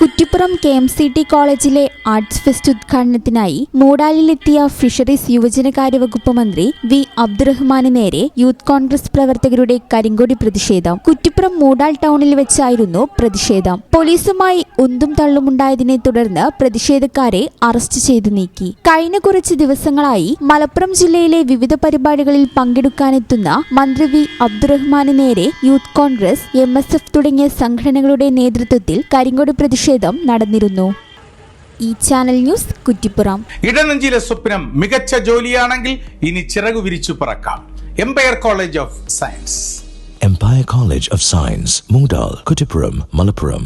Kuttippuram K M C T കോളേജിലെ arts fest ഉദ്ഘാടനത്തിനായി മൂടാലിലെത്തിയ ഫിഷറീസ് യുവജനകാര്യ വകുപ്പ് മന്ത്രി വി അബ്ദുറഹ്മാന് നേരെ യൂത്ത് കോൺഗ്രസ് പ്രവർത്തകരുടെ കരിങ്കൊടി പ്രതിഷേധം. കുറ്റിപ്പുറം മൂടാൽ ടൗണിൽ വെച്ചായിരുന്നു പ്രതിഷേധം. പോലീസുമായി ഉന്തും തള്ളുമുണ്ടായതിനെ തുടർന്ന് പ്രതിഷേധക്കാരെ അറസ്റ്റ് ചെയ്തു നീക്കി. കഴിഞ്ഞ കുറച്ച് ദിവസങ്ങളായി മലപ്പുറം ജില്ലയിലെ വിവിധ പരിപാടികളിൽ പങ്കെടുക്കാനെത്തുന്ന മന്ത്രി വി അബ്ദുറഹ്മാന് നേരെ youth Congress M S F തുടങ്ങിയ സംഘടനകളുടെ നേതൃത്വത്തിൽ കരിങ്കൊടി പ്രതിഷേധം നടന്നിരുന്നു. ഈ ചാനൽ ന്യൂസ് കുറ്റിപ്പുറം. ഇടനെഞ്ചിലെ സ്വപ്നം മികച്ച ജോലിയാണെങ്കിൽ ഇനി ചിറകു വിരിച്ചു പറക്കാം. Empire college of science Empire college of science Moondal, Kuttippuram Malappuram.